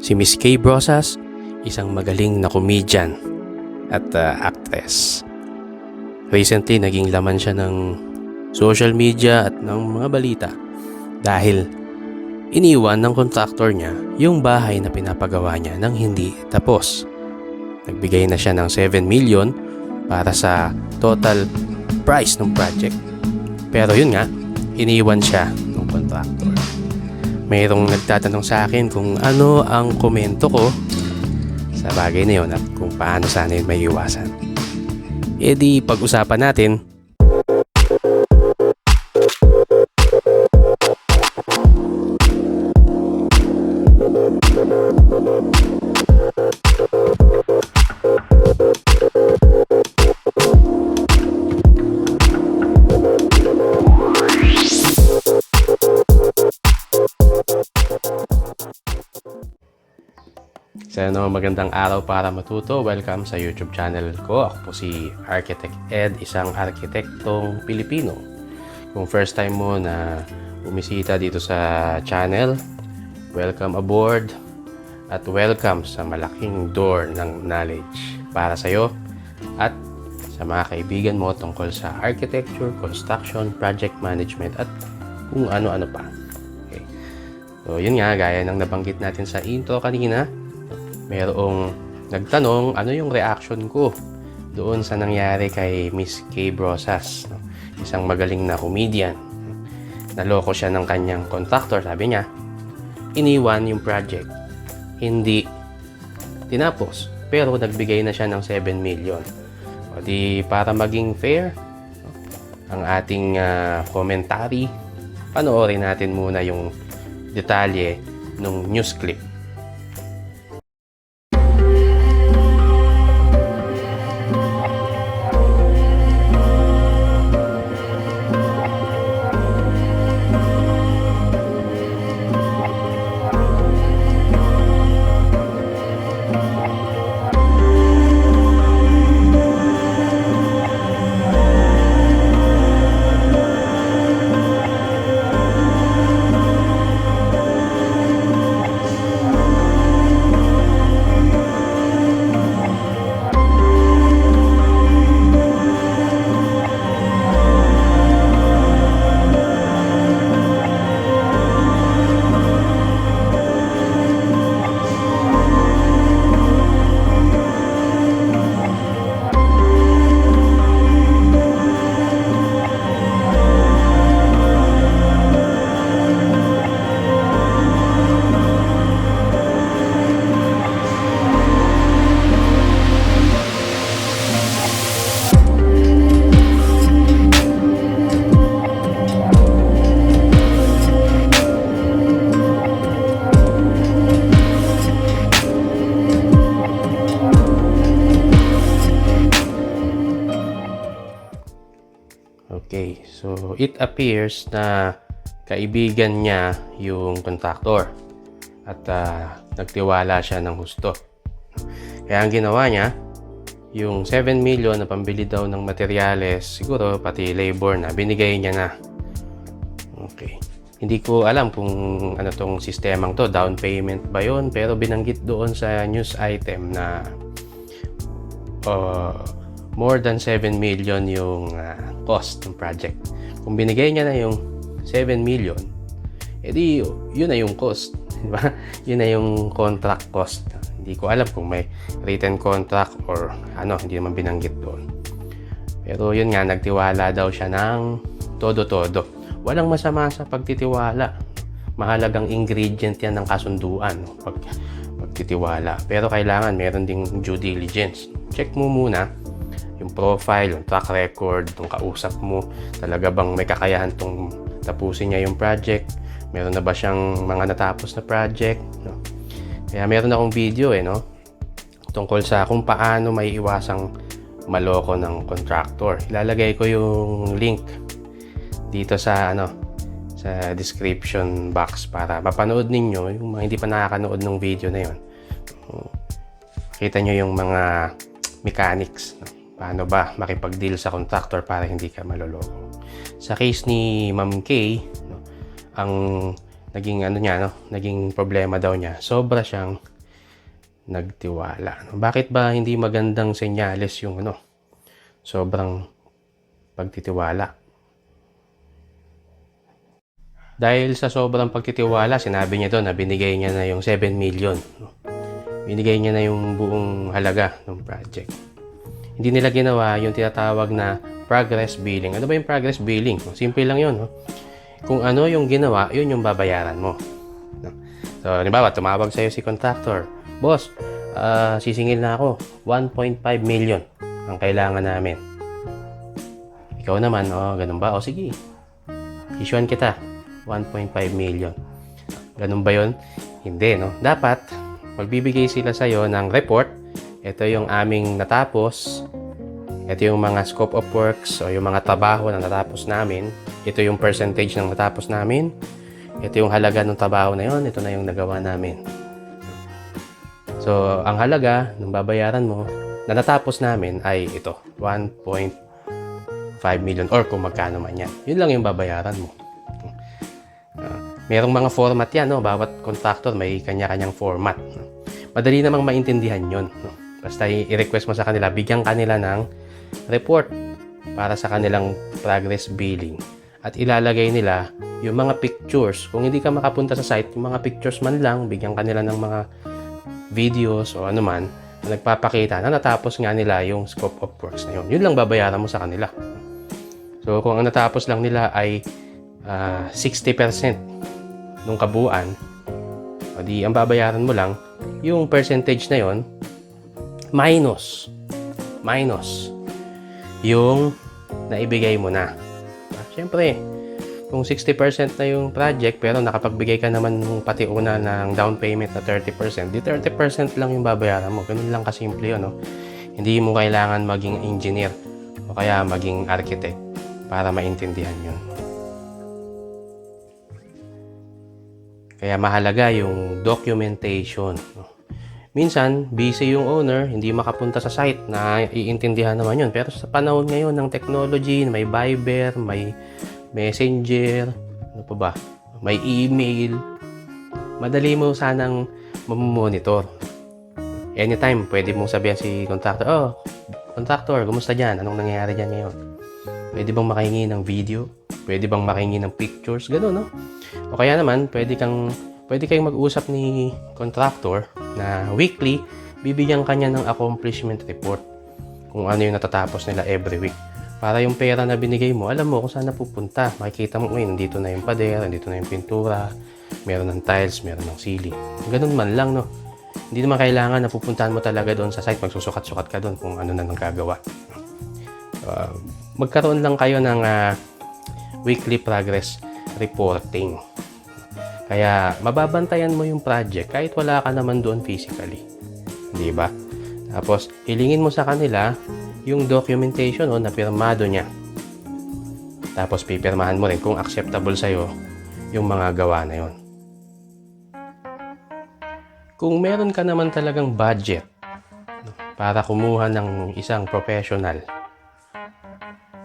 Si Miss Kay Brosas, isang magaling na comedian at uh, actress. Recently, naging laman siya ng social media at ng mga balita dahil iniwan ng kontraktor niya yung bahay na pinapagawa niya ng hindi tapos. Nagbigay na siya ng 7 million para sa total price ng project. Pero yun nga, iniwan siya ng kontraktor. Mayroong nagtatanong sa akin kung ano ang komento ko sa bagay na yun at kung paano sana yun may iwasan. E di pag-usapan natin Sa ano, magandang araw para matuto. Welcome sa YouTube channel ko. Ako po si Architect Ed, isang arkitektong Pilipino. Kung first time mo na bumisita dito sa channel, welcome aboard at welcome sa malaking door ng knowledge para sa iyo at sa mga kaibigan mo tungkol sa architecture, construction, project management at kung ano-ano pa. Okay. So, yun nga, gaya ng nabanggit natin sa intro kanina, merong nagtanong ano yung reaction ko doon sa nangyari kay Miss Kay Brosas, isang magaling na comedian. Naloko siya ng kanyang contractor, sabi niya, iniwan yung project. Hindi tinapos, pero nagbigay na siya ng 7 million. O di para maging fair, ang ating ah, commentary, panoorin natin muna yung detalye ng news clip. It appears na kaibigan niya yung contractor at ah, nagtiwala siya ng husto. Kaya ang ginawa niya, yung 7 million na pambili daw ng materyales, siguro pati labor na, binigay niya na. Okay. Hindi ko alam kung ano tong sistemang to, down payment ba yon pero binanggit doon sa news item na uh, more than 7 million yung ah, cost ng project. Kung binigay niya na yung 7 million, edi yun na yung cost. Di ba? Yun na yung contract cost. Hindi ko alam kung may written contract or ano, hindi naman binanggit doon. Pero yun nga, nagtiwala daw siya ng todo-todo. Walang masama sa pagtitiwala. Mahalagang ingredient yan ng kasunduan. Pag, pagtitiwala. Pero kailangan meron ding due diligence. Check mo muna yung profile, yung track record, yung kausap mo. Talaga bang may kakayahan tong tapusin niya yung project? Meron na ba siyang mga natapos na project? No? Kaya meron akong video eh, no? Tungkol sa kung paano may iwasang maloko ng contractor. Ilalagay ko yung link dito sa ano sa description box para mapanood ninyo yung mga hindi pa nakakanood ng video na yon. Kita nyo yung mga mechanics. No? Paano ba makipag-deal sa contractor para hindi ka maloloko. Sa case ni Ma'am Kay, no, ang naging ano niya, no? Naging problema daw niya. Sobra siyang nagtiwala. no? Bakit ba hindi magandang senyales yung ano? Sobrang pagtitiwala. Dahil sa sobrang pagtitiwala, sinabi niya doon na binigay niya na yung 7 million. Binigay niya na yung buong halaga ng project. Hindi nila ginawa yung tinatawag na progress billing. Ano ba yung progress billing? Simple lang yun. No? Kung ano yung ginawa, yun yung babayaran mo. So, halimbawa, tumawag sa'yo si contractor. Boss, ah, sisingil na ako. 1.5 million ang kailangan namin. Ikaw naman, oh, ganun ba? O sige, issuean kita. 1.5 million. Ganun ba yon? Hindi, no? Dapat, magbibigay sila sa'yo ng report. Ito yung aming natapos. Ito yung mga scope of works o yung mga trabaho na natapos namin. Ito yung percentage ng natapos namin. Ito yung halaga ng trabaho na yon. Ito na yung nagawa namin. So, ang halaga ng babayaran mo na natapos namin ay ito, 1.5 million or kung magkano man yan. Yun lang yung babayaran mo. Uh, merong mga format yan, no? bawat contractor may kanya-kanyang format. Madali namang maintindihan yon. No? Basta i-request mo sa kanila, bigyan kanila ng report para sa kanilang progress billing. At ilalagay nila yung mga pictures. Kung hindi ka makapunta sa site, yung mga pictures man lang, bigyan kanila ng mga videos o ano man na nagpapakita na natapos nga nila yung scope of works na yun. Yun lang babayaran mo sa kanila. So, kung ang natapos lang nila ay ah, 60% nung kabuuan, o di ang babayaran mo lang, yung percentage na yon minus, minus, yung naibigay mo na. Ah, Siyempre, kung 60% na yung project pero nakapagbigay ka naman nung pati una ng down payment na 30%, di 30% lang yung babayaran mo. Ganun lang kasimple yun. No? Hindi mo kailangan maging engineer o kaya maging architect para maintindihan yun. Kaya mahalaga yung documentation. no? Minsan, busy yung owner, hindi makapunta sa site na iintindihan naman yun. Pero sa panahon ngayon ng technology, may Viber, may Messenger, ano pa ba? May email. Madali mo sanang mamonitor. Anytime, pwede mong sabihan si contractor, oh, contractor, kumusta dyan? Anong nangyayari dyan ngayon? Pwede bang makahingi ng video? Pwede bang makahingi ng pictures? Ganun, no? O kaya naman, pwede kang pwede kayong mag-usap ni contractor na weekly, bibigyan kanya ng accomplishment report kung ano yung natatapos nila every week. Para yung pera na binigay mo, alam mo kung saan napupunta. Makikita mo, ngayon, nandito na yung pader, nandito na yung pintura, meron ng tiles, meron ng ceiling. Ganun man lang, no? Hindi naman kailangan na pupuntahan mo talaga doon sa site, magsusukat-sukat ka doon kung ano na nang gagawa. Uh, magkaroon lang kayo ng ah, weekly progress reporting. Kaya mababantayan mo yung project kahit wala ka naman doon physically. Di ba? Tapos hilingin mo sa kanila yung documentation o na pirmado niya. Tapos pipirmahan mo rin kung acceptable sa'yo yung mga gawa na yon. Kung meron ka naman talagang budget no, para kumuha ng isang professional,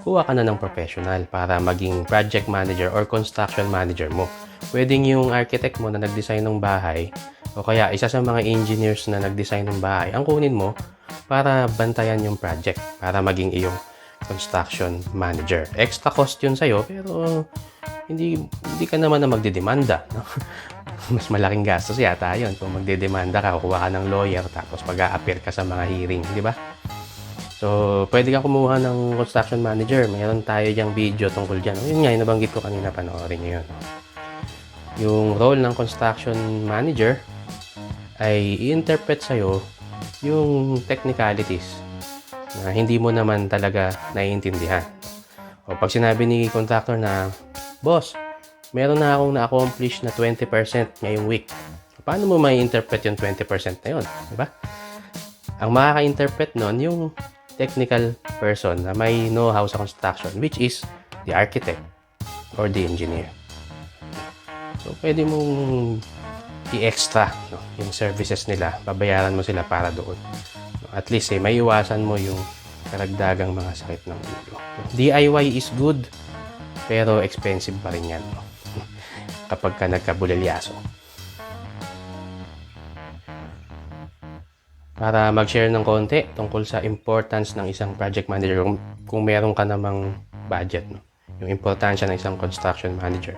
kuha ka na ng professional para maging project manager or construction manager mo. Pwedeng yung architect mo na nag-design ng bahay o kaya isa sa mga engineers na nag-design ng bahay, ang kunin mo para bantayan yung project, para maging iyong construction manager. Extra cost yun sa'yo, pero hindi, hindi ka naman na magdedemanda. No? Mas malaking gastos yata yun kung magdedemanda ka, kukuha ka ng lawyer, tapos pag-a-appear ka sa mga hearing, di ba? So, pwede kang kumuha ng construction manager. Mayroon tayo diyang video tungkol dyan. Yun nga, yung nabanggit ko kanina, panoorin nyo yun. Yung role ng construction manager ay i-interpret sa'yo yung technicalities na hindi mo naman talaga naiintindihan. O pag sinabi ni contractor na, Boss, meron na akong na-accomplish na 20% ngayong week. Paano mo may interpret yung 20% na yun? Diba? Ang makaka-interpret nun, yung technical person na may know-how sa construction, which is the architect or the engineer. So, pwede mong i-extra no, yung services nila. Babayaran mo sila para doon. At least, eh, may iwasan mo yung karagdagang mga sakit ng ulo. DIY is good, pero expensive pa rin yan. no. kapag ka nagkabulilyaso. Para mag-share ng konti tungkol sa importance ng isang project manager kung, kung meron ka namang budget. No? Yung importansya ng isang construction manager.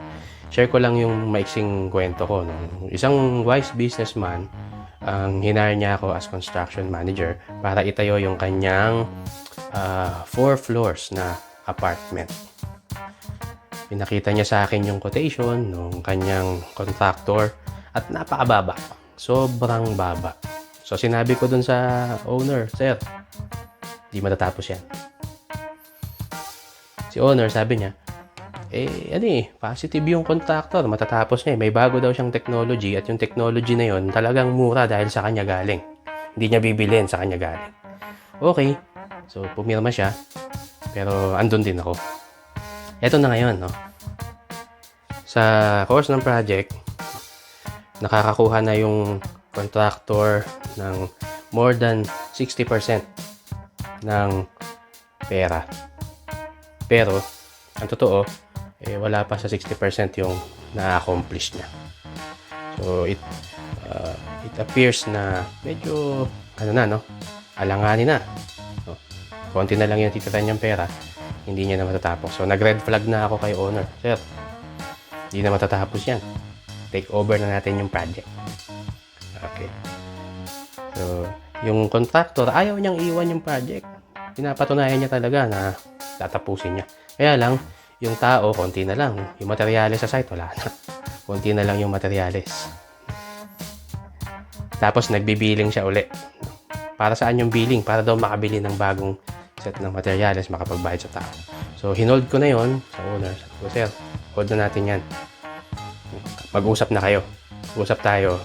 Share ko lang yung maiksing kwento ko. No? Isang wise businessman, ang hinire niya ako as construction manager para itayo yung kanyang ah, four floors na apartment. Pinakita niya sa akin yung quotation ng kanyang contractor at napakababa. Sobrang baba. So sinabi ko dun sa owner, Sir, di matatapos yan. Si owner sabi niya, eh, ano eh, positive yung contractor, matatapos niya eh. May bago daw siyang technology at yung technology na yon talagang mura dahil sa kanya galing. Hindi niya bibilin sa kanya galing. Okay, so pumirma siya, pero andun din ako. Eto na ngayon, no? Sa course ng project, nakakakuha na yung contractor ng more than 60% ng pera. Pero, ang totoo, eh, wala pa sa 60% yung na-accomplish niya. So, it, uh, it appears na medyo, ano na, no? Alanganin na. No? Konti na lang yung titira niyang pera, hindi niya na matatapos. So, nag-red flag na ako kay owner. Sir, hindi na matatapos yan. Take over na natin yung project. Okay. So, yung contractor, ayaw niyang iwan yung project. Pinapatunayan niya talaga na tatapusin niya. Kaya lang, yung tao, konti na lang. Yung materyales sa site, wala na. Konti na lang yung materyales. Tapos, nagbibiling siya uli. Para saan yung billing? Para daw makabili ng bagong set ng materyales, makapagbayad sa tao. So, hinold ko na yon sa owner. Sabi ko, sir, hold na natin yan. Mag-usap na kayo. Usap tayo.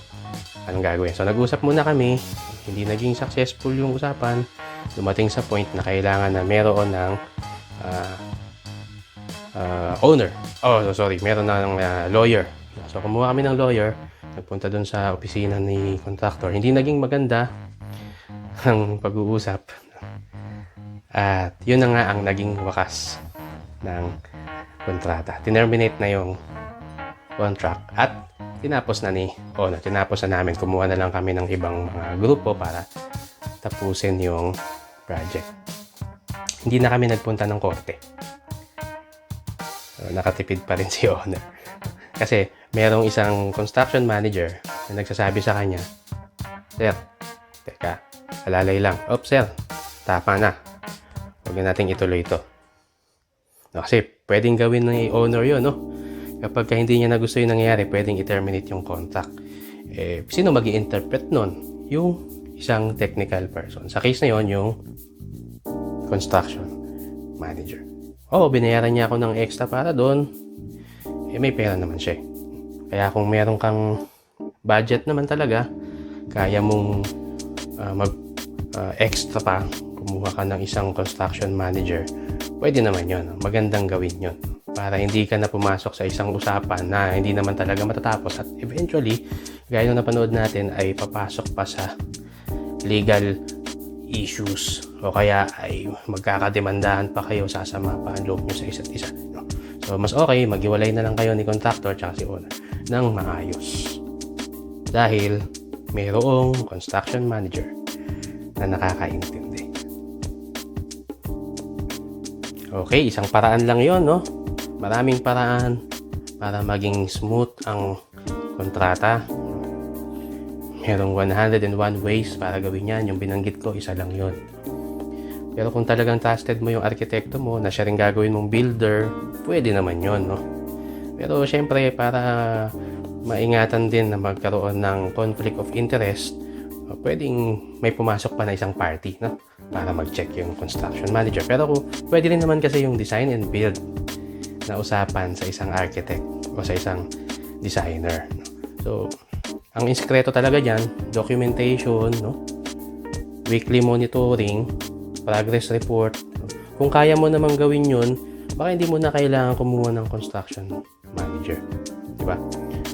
Anong gagawin? So, nag-usap muna kami. Hindi naging successful yung usapan. Dumating sa point na kailangan na meron ng ah, ah, owner. Oh, so sorry. Meron na ng ah, lawyer. So, kumuha kami ng lawyer. Nagpunta dun sa opisina ni contractor. Hindi naging maganda ang pag-uusap. At yun na nga ang naging wakas ng kontrata. Tinerminate na yung contract at tinapos na ni owner. Tinapos na namin. Kumuha na lang kami ng ibang mga grupo para tapusin yung project. Hindi na kami nagpunta ng korte. Nakatipid pa rin si owner. Kasi merong isang construction manager na nagsasabi sa kanya, Sir, teka, alalay lang. Ops, sir, tama na. Huwag na nating ituloy ito. No, kasi pwedeng gawin ng owner yun, no? Kapag ka hindi niya na gusto yung nangyayari, pwedeng i-terminate yung contract. Eh, sino mag interpret nun? Yung isang technical person. Sa case na yon yung construction manager. Oo, binayaran niya ako ng extra para doon. Eh, may pera naman siya. eh. Kaya kung meron kang budget naman talaga, kaya mong ah, mag ah, extra pa, kumuha ka ng isang construction manager, pwede naman yon. Magandang gawin yon para hindi ka na pumasok sa isang usapan na hindi naman talaga matatapos at eventually, gaya nung napanood natin, ay papasok pa sa legal issues o kaya ay magkakademandahan pa kayo, sasama pa ang loob sa isa't isa. No? So, mas okay, maghiwalay na lang kayo ni contractor tsaka si owner ng maayos. Dahil mayroong construction manager na nakakaintindi. Okay, isang paraan lang yon, no? Maraming paraan para maging smooth ang kontrata. Merong 101 ways para gawin yan. Yung binanggit ko, isa lang yon. Pero kung talagang trusted mo yung arkitekto mo, na siya rin gagawin mong builder, pwede naman yon, no? Pero syempre, para maingatan din na magkaroon ng conflict of interest, pwedeng may pumasok pa na isang party, no? Para mag-check yung construction manager. Pero pwede rin naman kasi yung design and build na usapan sa isang architect o sa isang designer. no? So, ang inskreto talaga dyan, documentation, no? weekly monitoring, progress report. Kung kaya mo namang gawin yun, baka hindi mo na kailangan kumuha ng construction manager. Di ba?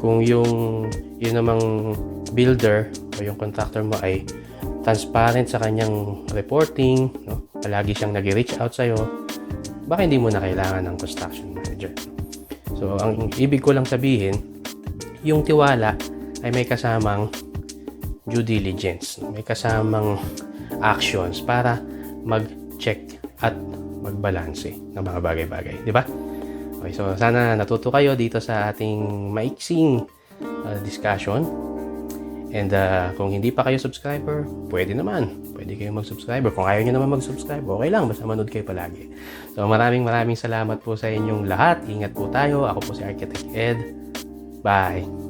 Kung yung yun namang builder o yung contractor mo ay transparent sa kanyang reporting, no? palagi siyang nag-reach out sa'yo, baka hindi mo na kailangan ng construction manager. So, ang ibig ko lang sabihin, yung tiwala ay may kasamang due diligence, may kasamang actions para mag-check at magbalanse ng mga bagay-bagay, di ba? Okay, so sana natuto kayo dito sa ating maiksing uh, discussion. And uh, kung hindi pa kayo subscriber, pwede naman. Pwede kayo mag-subscriber. Kung ayaw nyo naman mag-subscribe, okay lang. Basta manood kayo palagi. So maraming maraming salamat po sa inyong lahat. Ingat po tayo. Ako po si Architect Ed. Bye!